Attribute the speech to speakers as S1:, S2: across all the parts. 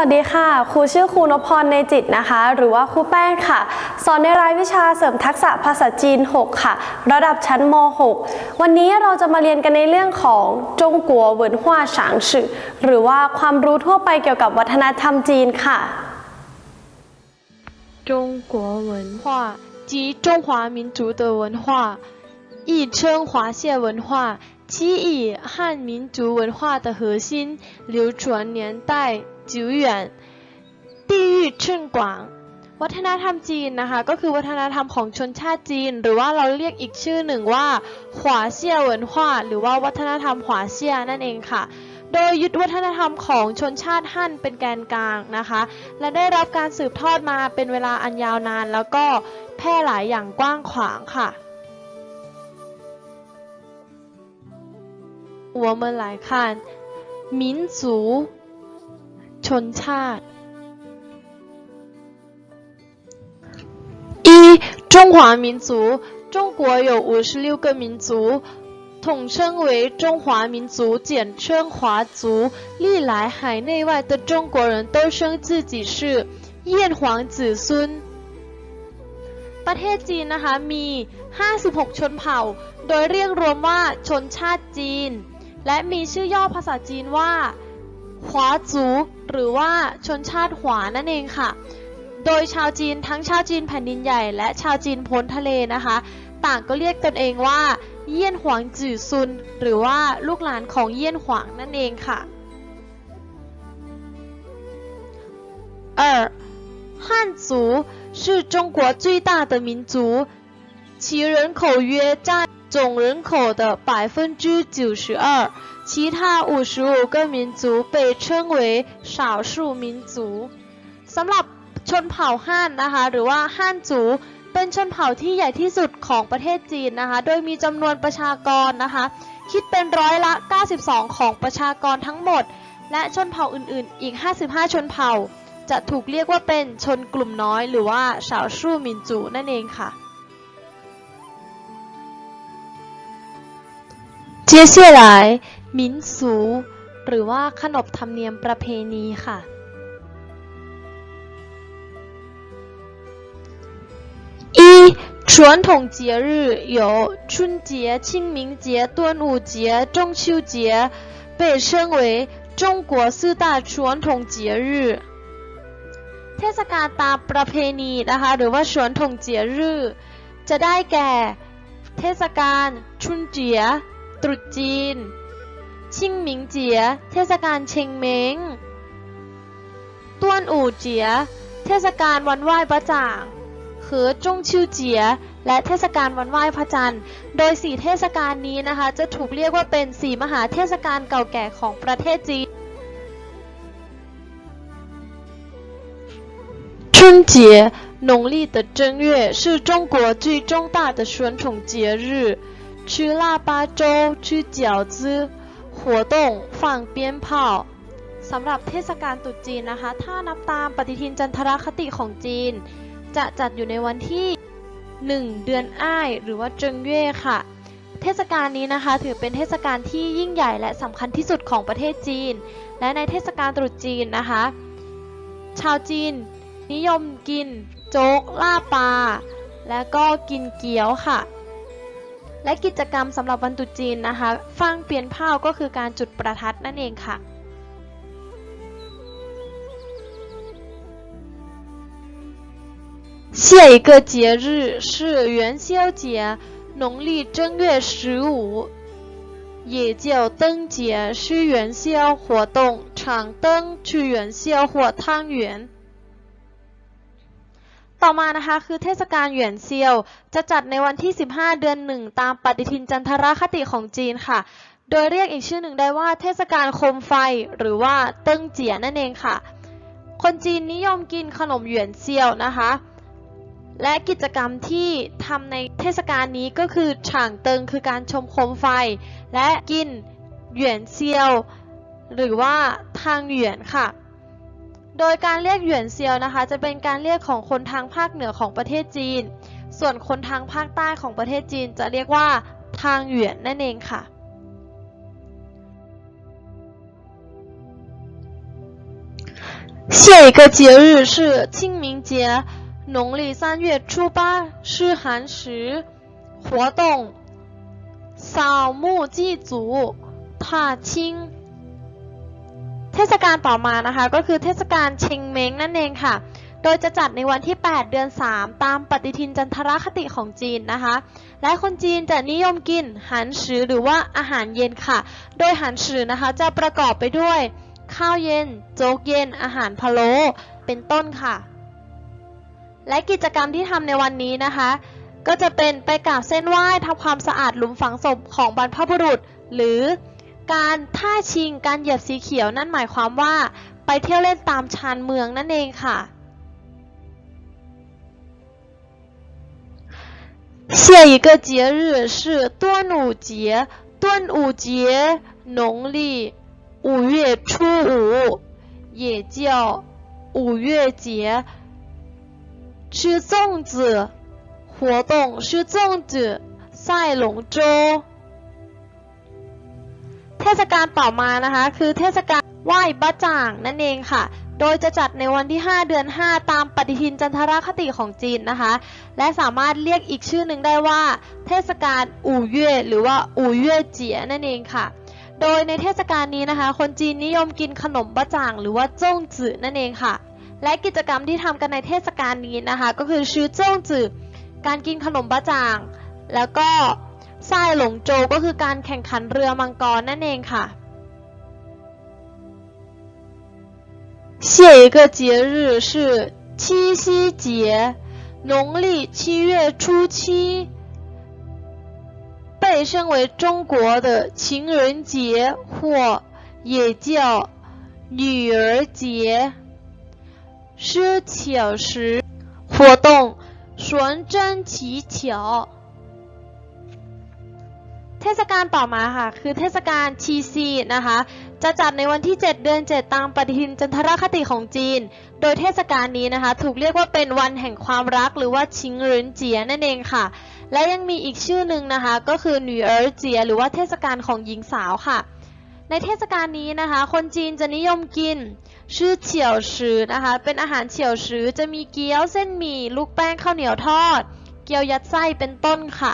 S1: วัสดีค่ะ ครูชื่อครูนพพรในจิตนะคะ หรือว่าครูแป้งค่ะ สอนในรายวิชาเสริมทักษะภาษาจีน 6 ค่ะ ระดับชั้นม .6 วันนี้เราจะมาเรียนกันในเรื่องของจงกัวเหวินฮวาฉางฉือหรือว่าความรู้ทั่วไปเกี่ยวกับวัฒนธรรมจีนค่ะ
S2: 中国文化及中华民族的文化，亦称华夏文化，其以汉民族文化的核心，流传年代 久远，地域甚广。วัฒนธรรมจีนนะคะ ก็คือวัฒนธรรมของชนชาติจีน หรือว่าเราเรียกอีกชื่อหนึ่งว่าขวาเซียเหวินฮวาหรือว่าวัฒนธรรมขวาเซียนั่นเองค่ะ โดยยึดวัฒนธรรมของชนชาติฮั่นเป็นแกนกลางนะคะ และได้รับการสืบทอดมาเป็นเวลาอันยาวนาน แล้วก็แพร่หลายอย่างกว้างขวางค่ะ我们来看民族 ชนชาติ一中华民族中国有五十六个民族统称为中华民族，简称华族。历来海内外的中国人都称自己是炎黄子孙。ประเทศจีนนะคะมี 56 ชนเผ่า โดยเรียกรวมว่าชนชาติจีน และมีชื่อย่อภาษาจีนว่า ขวาจูหรือว่าชนชาติหวานั่นเองค่ะ โดยชาวจีนทั้งชาวจีนแผ่นดินใหญ่ และชาวจีนพ้นทะเลนะคะ ต่างก็เรียกตนเองว่าเยี่ยนหวางจื่อซุน หรือว่าลูกหลานของเยี่ยนหวางนั่นเองค่ะ二汉族是中国最大的民族，其人口约占总人口的百分之九十二， 其他五十五个民族被称为少数民族。สำหรับชนเผ่าฮั่นนะคะ หรือว่าฮั่นจู เป็นชนเผ่าที่ใหญ่ที่สุดของประเทศจีนนะคะ โดยมีจำนวนประชากรนะคะ คิดเป็นร้อยละ 92 ของประชากรทั้งหมด และชนเผ่าอื่นๆ อีก 55 ชนเผ่า จะถูกเรียกว่าเป็นชนกลุ่มน้อย หรือว่าชาวชู่มินจูนั่นเองค่ะ接下来 民俗หรือว่าขนบธรรมเนียมประเพณีค่ะ一传统节日有春节、清明节、端午节、中秋节，被称为中国四大传统节日。เทศกาลตามประเพณีนะคะหรือว่าชวนถงเจียรื่อจะได้แก่ เทศกาลชุนเจีย ตรุษจีน ชิงหมิงเจีย เทศกาลเชงเม้งต้วนอู่เจีย เทศกาลวันไหว้พระจ่างเขอจงชิวเจีย และเทศกาลวันไหว้พระจันทร์ โดยสี่เทศกาลนี้นะคะ จะถูกเรียกว่าเป็นสี่มหาเทศกาลเก่าแก่ของประเทศจีน 春节，农历的正月，是中国最重大的传统节日。吃腊八粥，吃饺子， หัวต้งฝั่งเปียนเผ่าสำหรับเทศกาลตรุษจีนนะคะ ถ้านับตามปฏิทินจันทรคติของจีน จะจัดอยู่ในวันที่ 1 เดือนอ้าย หรือว่าเจิงเย่ค่ะ เทศกาลนี้นะคะถือเป็นเทศกาลที่ยิ่งใหญ่และสำคัญที่สุดของประเทศจีน และในเทศกาลตรุษจีนนะคะ ชาวจีน นิยมกิน โจ๊กล่าปลาและก็กินเกี๊ยวค่ะ และกิจกรรมสำหรับวันตรุษจีนนะคะฟังเปลี่ยนผ้าก็คือการจุดประทัดนั่นเองค่ะ 下一个节日是元宵节，农历正月十五，也叫灯节，是元宵活动，场灯、吃元宵或汤圆。 ต่อมานะคะคือเทศกาลหยวนเซียว จะจัดในวันที่ 15 เดือนหนึ่งตามปฏิทินจันทรคติของจีนค่ะ โดยเรียกอีกชื่อหนึ่งได้ว่าเทศกาลโคมไฟ หรือว่าเติ้งเจียนั่นเองค่ะ คนจีนนิยมกินขนมหยวนเซียวนะคะ และกิจกรรมที่ทำในเทศกาลนี้ก็คือฉางเติงคือการชมโคมไฟ และกินหยวนเซียว หรือว่าทางหยวนค่ะ โดยการเรียกหยวนเซียวนะคะ จะเป็นการเรียกของคนทางภาคเหนือของประเทศจีน ส่วนคนทางภาคใต้ของประเทศจีนจะเรียกว่าทางหยวนนั่นเองค่ะ 下一个节日是清明节，农历三月初八是寒食活动，扫墓祭祖踏青 เทศกาลต่อมานะคะ ก็คือเทศกาลเชงเม้งนั่นเองค่ะ โดยจะจัดในวันที่ 8 เดือน 3 ตามปฏิทินจันทรคติของจีนนะคะ และคนจีนจะนิยมกินหันสือหรือว่าอาหารเย็นค่ะ โดยหันสือนะคะจะประกอบไปด้วย ข้าวเย็น โจ๊กเย็น อาหารพะโล้เป็นต้นค่ะ และกิจกรรมที่ทำในวันนี้นะคะ ก็จะเป็นไปกราบเส้นไหว้ทำความสะอาดหลุมฝังศพของบรรพบุรุษ หรือ การท่าชิงการเหยียบสีเขียวนั่นหมายความว่า ไปเที่ยวเล่นตามชานเมืองนั่นเองค่ะ 下一个节日是端午节，端午节农历五月初五，也叫五月节。吃粽子活动是粽子赛龙舟 เ ทศกาลต่อมานะคะ คือเทศกาลไหว้บ้าจ่างนั่นเองค่ะ โดยจะจัดในวันที่ 5 เดือน 5 ตามปฏิทินจันทรคติของจีนนะคะ และสามารถเรียกอีกชื่อหนึ่งได้ว่า เทศกาลอู่เย่หรือว่าอู่เย่เจียนั่นเองค่ะโดยในเทศกาลนี้นะคะ คนจีนนิยมกินขนมบ้าจ่างหรือว่าจ้งจื่อนั่นเองค่ะ และกิจกรรมที่ทำกันในเทศกาลนี้นะคะ ก็คือชื่อจ้งจื่อการกินขนมบ้าจ่าง แล้วก็ ทรายหลงโจวก็คือการแข่งขันเรือมังกรนั่นเองค่ะ 下一个节日是七夕节，农历七月初七，被称为中国的情人节或也叫女儿节，是巧时活动，纯真乞巧。 เทศกาลต่อมาค่ะ คือเทศกาลชีซีนะคะ จะจัดในวันที่ 7 เดือน 7 ตามปฏิทินจันทรคติของจีน โดยเทศกาลนี้นะคะ ถูกเรียกว่าเป็นวันแห่งความรักหรือว่าชิงหรินเจียนั่นเองค่ะ และยังมีอีกชื่อหนึ่งนะคะ ก็คือหนีเอ๋อเจีย หรือว่าเทศกาลของหญิงสาวค่ะ ในเทศกาลนี้นะคะ คนจีนจะนิยมกินชื่อเฉียวชือนะคะ เป็นอาหารเฉียวชือจะมีเกี๊ยวเส้นหมี่ลูกแป้งข้าวเหนียวทอด เกี๊ยวยัดไส้เป็นต้นค่ะ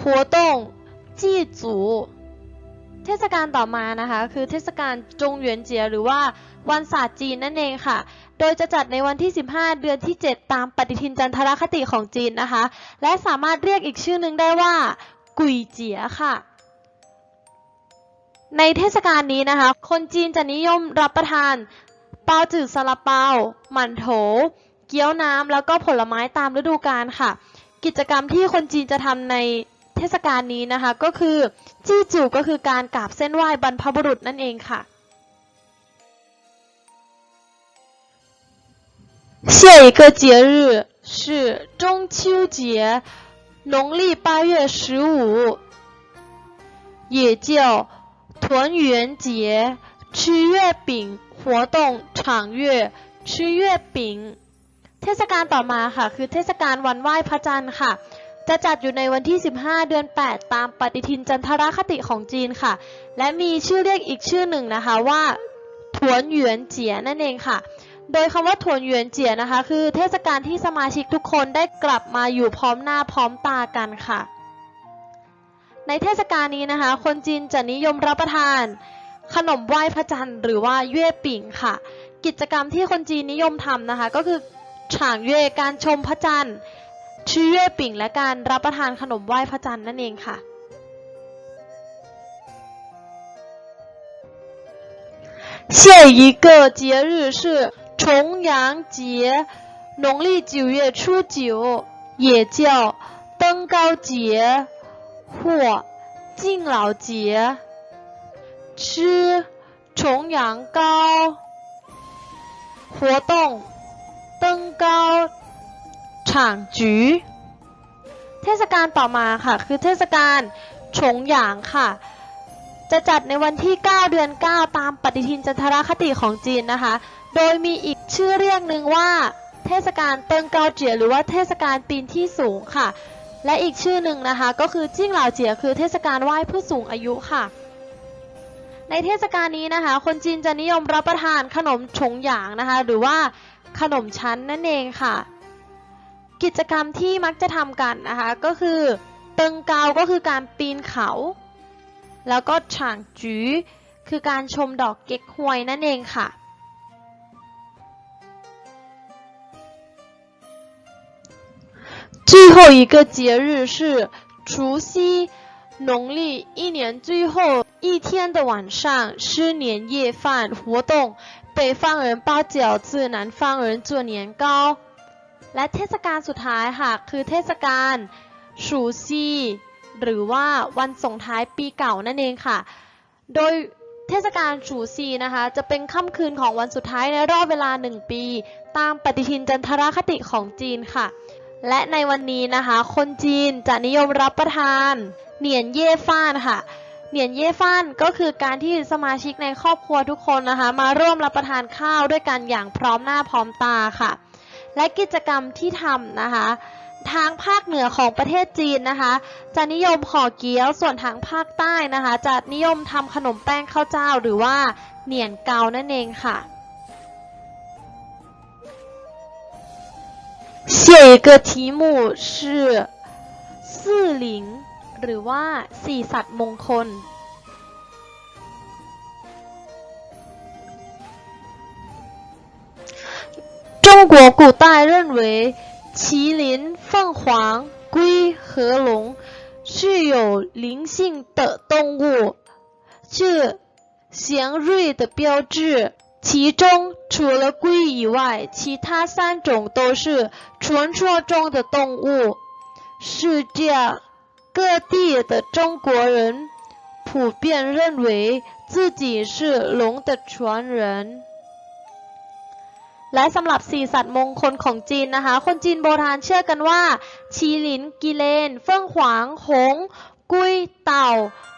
S2: หัวต้งจี้จูเทศกาลต่อมานะคะคือเทศกาลจงหยวนเจียหรือว่าวันศาสตร์จีนนั่นเองค่ะ โดยจะจัดในวันที่ 15 เดือนที่ 7 ตามปฏิทินจันทรคติของจีนนะคะ และสามารถเรียกอีกชื่อนึงได้ว่า กุยเจียค่ะ ในเทศกาลนี้นะคะ คนจีนจะนิยมรับประทานเปาจืดซาลาเปาหมั่นโถ เกี๊ยวน้ำแล้วก็ผลไม้ตามฤดูกาลค่ะ กิจกรรมที่คนจีนจะทำใน เทศกาลนี้นะคะ ก็คือจี้จูก็คือการกราบเส้นไหว้บรรพบุรุษนั่นเองค่ะ 下一个节日是中秋节，农历八月十五，也叫团圆节，吃月饼活动赏月，吃月饼 เทศกาลต่อมาค่ะ คือเทศกาลวันไหว้พระจันทร์ค่ะ จะจัดอยู่ในวันที่ 15 เดือน 8 ตามปฏิทินจันทรคติของจีนค่ะ และมีชื่อเรียกอีกชื่อหนึ่งนะคะว่าถวนหยวนเจียนั่นเองค่ะ โดยคำว่าถวนหยวนเจียนะคะ คือเทศกาลที่สมาชิกทุกคนได้กลับมาอยู่พร้อมหน้าพร้อมตากันค่ะ ในเทศกาลนี้นะคะ คนจีนจะนิยมรับประทาน ขนมไหว้พระจันทร์หรือว่าเย่ปิ่งค่ะ กิจกรรมที่คนจีนนิยมทำนะคะ ก็คือฉางเย่การชมพระจันทร์ ชื่อเย่ปิ่งและการรับประทานขนมไหว้พระจันทร์นั่นเองค่ะ 下一个节日是重阳节，农历九月初九，也叫登高节或敬老节。吃重阳糕。 活动登高 场菊เทศกาลต่อมาค่ะ คือเทศกาลฉงหยางค่ะ จะจัดในวันที่ 9 เดือน 9 ตามปฏิทินจันทรคติของจีนนะคะ โดยมีอีกชื่อเรียกหนึ่งว่า เทศกาลเติงเกาเจียหรือว่าเทศกาลปีนที่สูงค่ะ และอีกชื่อหนึ่งนะคะ ก็คือจิ้งเหล่าเจียคือเทศกาลไหว้ผู้สูงอายุค่ะ ในเทศกาลนี้นะคะ คนจีนจะนิยมรับประทานขนมฉงหยางนะคะ หรือว่าขนมชั้นนั่นเองค่ะ กิจกรรมที่มักจะทำกันนะคะ ก็คือเติงเกาก็คือการปีนเขา แล้วก็ฉางจื้อคือการชมดอกเก๊กฮวยนั่นเองค่ะ 最后一个节日是除夕，农历一年最后一天的晚上是年夜饭活动，北方人包饺子，南方人做年糕。 และเทศกาลสุดท้ายค่ะ คือเทศกาลชูซีหรือว่าวันส่งท้ายปีเก่านั่นเองค่ะ โดยเทศกาลชูซีนะคะ จะเป็นค่ำคืนของวันสุดท้ายในรอบเวลาหนึ่งปี ตามปฏิทินจันทรคติของจีนค่ะ และในวันนี้นะคะ คนจีนจะนิยมรับประทาน เหนียนเย่ฟ้านค่ะ เหนียนเย่ฟ้านก็คือการที่สมาชิกในครอบครัวทุกคนนะคะ มาร่วมรับประทานข้าวด้วยกันอย่างพร้อมหน้าพร้อมตาค่ะ และกิจกรรมที่ทำนะคะ ทางภาคเหนือของประเทศจีนนะคะ จะนิยมห่อเกี๊ยว ส่วนทางภาคใต้นะคะ จะนิยมทำขนมแป้งข้าวเจ้า หรือว่าเหนียนเกานั่นเองค่ะ 下一个题目是四灵หรือว่าสี่สัตว์มงคล 中国古代认为麒麟、凤凰、龟和龙是有灵性的动物，是祥瑞的标志。其中除了龟以外，其他三种都是传说中的动物。世界各地的中国人普遍认为自己是龙的传人。 และสำหรับสี่สัตว์มงคลของจีนนะคะ คนจีนโบราณเชื่อกันว่า ชีหลิน กิเลน เฟิ่องขวาง หง กุ้ย เต่า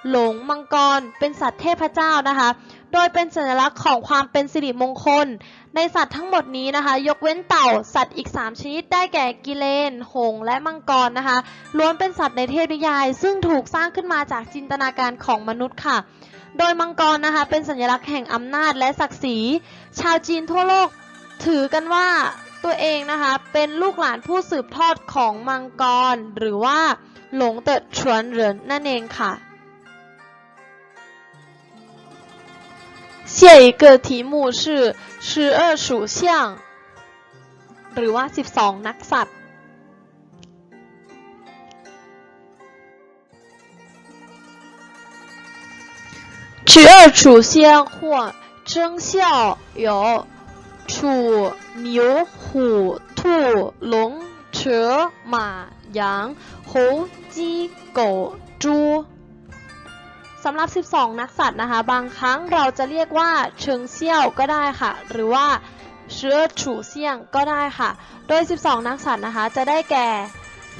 S2: หลง มังกร เป็นสัตว์เทพเจ้านะคะ โดยเป็นสัญลักษณ์ของความเป็นสิริมงคล ในสัตว์ทั้งหมดนี้นะคะ ยกเว้นเต่า สัตว์อีก 3 ชนิดได้แก่กิเลน หงส์และมังกรนะคะ ล้วนเป็นสัตว์ในเทพนิยาย ซึ่งถูกสร้างขึ้นมาจากจินตนาการของมนุษย์ค่ะ โดยมังกรนะคะ เป็นสัญลักษณ์แห่งอำนาจและศักดิ์ศรี ชาวจีนทั่วโลก ถือกันว่าตัวเองนะคะ เป็นลูกหลานผู้สืบทอดของมังกร หรือว่าหลงเติดชวนเหรินนั่นเองค่ะ下一个题目是十二属相หรือว่า 12 นักสัตว์ 十二属相或生肖有 鼠、牛、虎、兔、龙、蛇、马、羊、猴、鸡、狗、猪สำหรับ 12 นักสัตว์นะคะ บางครั้งเราจะเรียกว่าเชิงเซี่ยวก็ได้ค่ะ หรือว่าเชื้อฉูเซี่ยงก็ได้ค่ะ โดย 12 นักสัตว์นะคะ จะได้แก่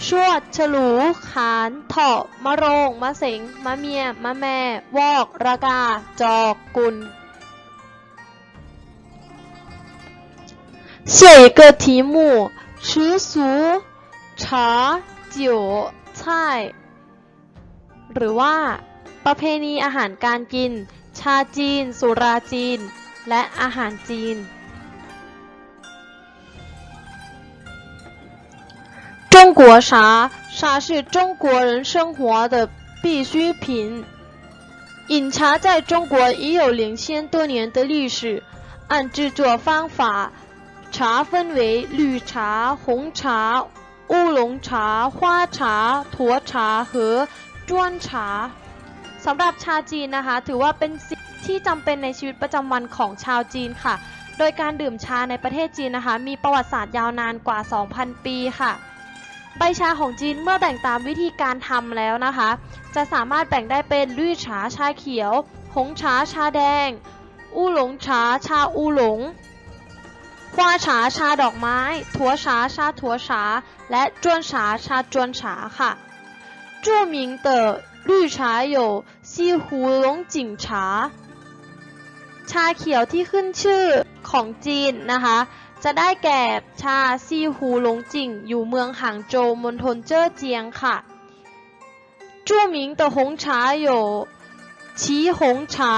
S2: ชวด ฉลู ขาน เถาะ มะโรง มะเสง มะเมีย มะแม่ วอก ระกา จอก กุล 下一个题目，吃俗茶酒菜หรือว่า ประเพณีอาหารการกิน ชาจีน สุราจีน และอาหารจีน 中国茶，茶是中国人生活的必需品。饮茶在中国已有两千多年的历史。按制作方法， 茶分为绿茶、红茶、乌龙茶、花茶、沱茶和砖茶สำหรับชาจีนนะคะ ถือว่าเป็นสิ่งที่จำเป็นในชีวิตประจำวันของชาวจีนค่ะ โดยการดื่มชาในประเทศจีนนะคะ มีประวัติศาสตร์ยาวนานกว่า 2,000 ปีค่ะ ใบชาของจีนเมื่อแบ่งตามวิธีการทำแล้วนะคะ จะสามารถแบ่งได้เป็นลู่ฉาชาเขียว หงฉาชาแดง อู้หลงฉาชาอูหลง ห ฮวาฉาชาดอกไม้ถัวฉาชาถัวฉา และจวนฉาชาจวนฉาค่ะ着名的绿茶有西湖龙井茶 ชาเขียวที่ขึ้นชื่อของจีนนะคะ จะได้แก่ชาซีฮูหลงจิ่ง อยู่เมืองหางโจวมณฑลเจ้อเจียงค่ะ着名的红茶有ฉีหงฉา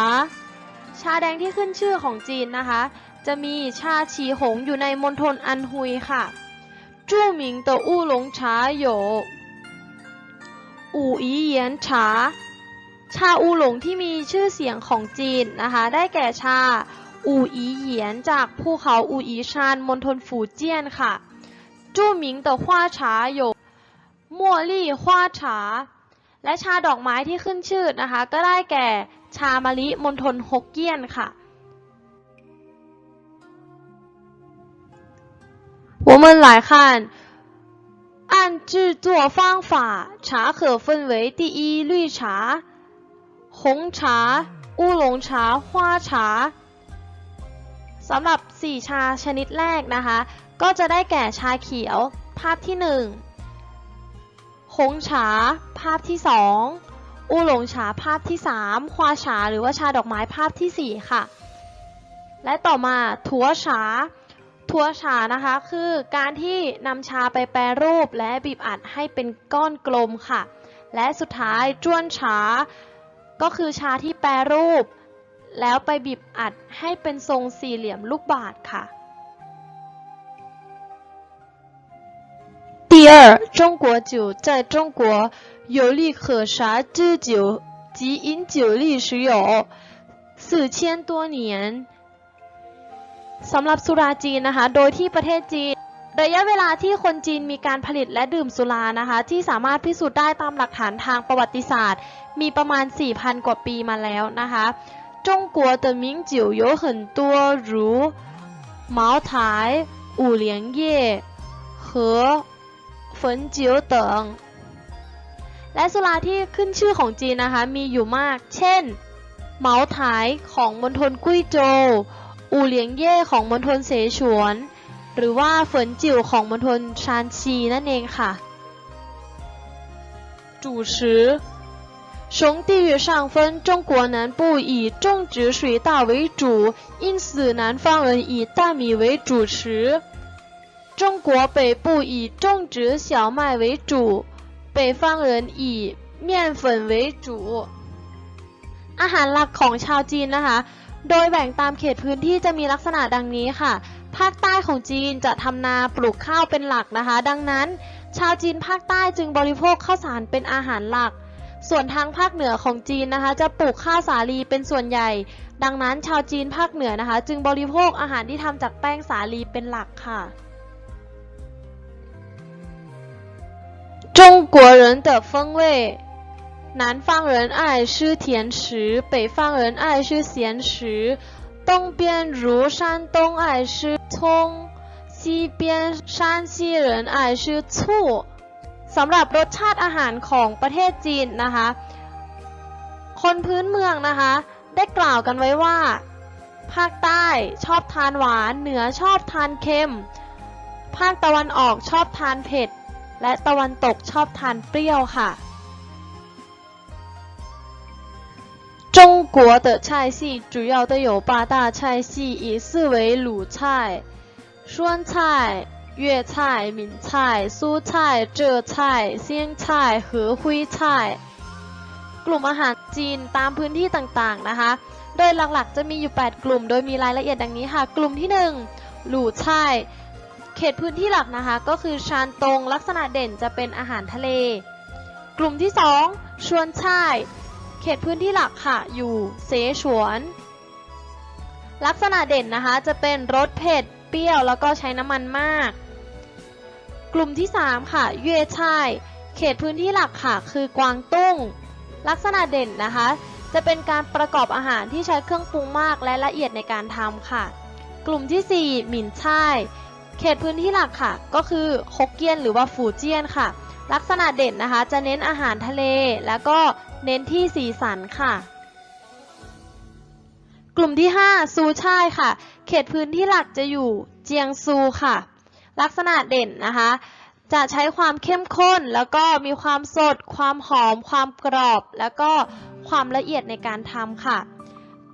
S2: ชาแดงที่ขึ้นชื่อของจีนนะคะ จะมีชาฉีหงอยู่ในมณฑลอันฮุยค่ะ着名的乌龙茶有อู่อีเหยียนฉา ชาอูหลงที่มีชื่อเสียงของจีนนะคะ ได้แก่ชา อู่อีเหยียนจากภูเขาอู่อีชานมณฑลฝูเจี้ยนค่ะ着名的花茶有茉莉花茶 และชาดอกไม้ที่ขึ้นชื่อนะคะ ก็ได้แก่ชามะลิมณฑลฮกเกี้ยนค่ะ 我们来看，按制作方法，茶可分为第一绿茶、红茶、乌龙茶、花茶สำหรับ 4 ชาชนิดแรกนะคะ ก็จะได้แก่ชาเขียว ภาพที่ 1 หงฉา ภาพที่ 2 อูหลงฉา ภาพที่ 3 ควาฉา หรือว่าชาดอกไม้ภาพที่ 4 ค่ะ และต่อมาถัวฉา ทัวฉานะคะ คือการที่นำชาไปแปรรูปและบีบอัดให้เป็นก้อนกลมค่ะ และสุดท้ายจ้วนฉา ก็คือชาที่แปรรูป แล้วไปบีบอัดให้เป็นทรงสี่เหลี่ยมลูกบาศก์ค่ะ第二，中国酒在中国有利可茶之酒及饮酒历史有四千多年。 สำหรับสุราจีนนะคะ โดยที่ประเทศจีน ระยะเวลาที่คนจีนมีการผลิตและดื่มสุรานะคะ ที่สามารถพิสูจน์ได้ตามหลักฐานทางประวัติศาสตร์ มีประมาณ 4,000 กว่าปีมาแล้วนะคะ中国的名酒有很多如茅台、五粮液和汾酒等และสุราที่ขึ้นชื่อของจีนนะคะ มีอยู่มาก เช่น เหมาถายของมณฑลกุ้ยโจว อู่เหลียงเย่ของมณฑลเสฉวน หรือว่าเฟินจิ๋วของมณฑลชานชีนั่นเองค่ะ主食从地域上分，中国南部以种植水稻为主，因此南方人以大米为主食；中国北部以种植小麦为主，北方人以面粉为主。อาหารหลักของชาวจีนนะคะ โดยแบ่งตามเขตพื้นที่จะมีลักษณะดังนี้ค่ะ ภาคใต้ของจีนจะทำนาปลูกข้าวเป็นหลักนะคะ ดังนั้น ชาวจีนภาคใต้จึงบริโภคข้าวสารเป็นอาหารหลัก ส่วนทางภาคเหนือของจีนนะคะ จะปลูกข้าวสาลีเป็นส่วนใหญ่ ดังนั้นชาวจีนภาคเหนือนะคะ จึงบริโภคอาหารที่ทำจากแป้งสาลีเป็นหลักค่ะ中国人的风味 南方人爱吃甜食，北方人爱吃咸食。东边如山东爱吃葱，西边山西人爱吃醋。สำหรับรสชาติอาหารของประเทศจีนนะคะ คนพื้นเมืองนะคะ ได้กล่าวกันไว้ว่า ภาคใต้ชอบทานหวาน เหนือชอบทานเค็ม ภาคตะวันออกชอบทานเผ็ด และตะวันตกชอบทานเปรี้ยวค่ะ 中国的菜系主要都有八大菜系，以四为鲁菜、酸菜、粤菜、闽菜、苏菜、浙菜、鲜菜和徽菜 กลุ่มอาหารจีนตามพื้นที่ต่างๆนะคะ โดยหลักๆจะมีอยู่ 8 กลุ่ม โดยมีรายละเอียดดังนี้ค่ะ กลุ่มที่ 1 หลู่ช่ายเขตพื้นที่หลักนะคะ ก็คือชานตง ลักษณะเด่นจะเป็นอาหารทะเล กลุ่มที่ 2 ชวนช่าย เขตพื้นที่หลักค่ะ อยู่เสฉวน ลักษณะเด่นนะคะจะเป็นรสเผ็ด เปรี้ยวแล้วก็ใช้น้ำมันมาก กลุ่มที่ 3 ค่ะเย่ช่ายเขตพื้นที่หลักค่ะ คือกวางตุ้ง ลักษณะเด่นนะคะ จะเป็นการประกอบอาหารที่ใช้เครื่องปรุงมากและละเอียดในการทำค่ะ กลุ่มที่ 4 หมิ่นช่ายเขตพื้นที่หลักค่ะ ก็คือฮกเกี้ยนหรือว่าฝูเจี้ยนค่ะ ลักษณะเด่นนะคะ จะเน้นอาหารทะเล แล้วก็เน้นที่สีสันค่ะ กลุ่มที่ 5 ซูช่ายค่ะ เขตพื้นที่หลักจะอยู่เจียงซูค่ะ ลักษณะเด่นนะคะ จะใช้ความเข้มข้น แล้วก็มีความสด ความหอม ความกรอบ แล้วก็ความละเอียดในการทำค่ะ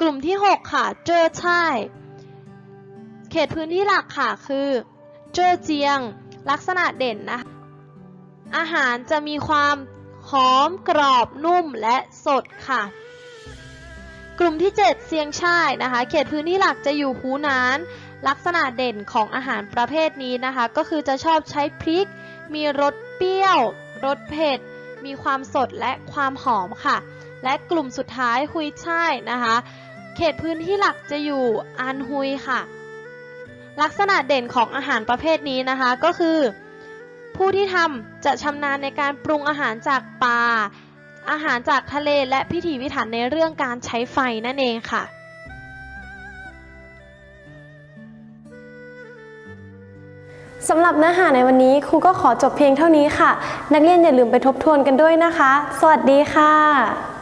S2: กลุ่มที่ 6 ค่ะ เจอช่ายเขตพื้นที่หลักค่ะคือ เจอเจียง ลักษณะเด่นนะคะ อาหารจะมีความหอมกรอบนุ่มและสดค่ะ กลุ่มที่ 7 เซียงช่ายนะคะ เขตพื้นที่หลักจะอยู่ฮูนาน ลักษณะเด่นของอาหารประเภทนี้นะคะ ก็คือจะชอบใช้พริก มีรสเปรี้ยว รสเผ็ด มีความสดและความหอมค่ะ และกลุ่มสุดท้ายฮุยช่ายนะคะ เขตพื้นที่หลักจะอยู่อันฮุยค่ะ ลักษณะเด่นของอาหารประเภทนี้นะคะก็คือ ผู้ที่ทำจะชำนาญในการปรุงอาหารจากปลาอาหารจากทะเลและพิถีพิถันในเรื่องการใช้ไฟนั่นเองค่ะ
S1: สำหรับเนื้อหาในวันนี้ครูก็ขอจบเพียงเท่านี้ค่ะ นักเรียนอย่าลืมไปทบทวนกันด้วยนะคะ สวัสดีค่ะ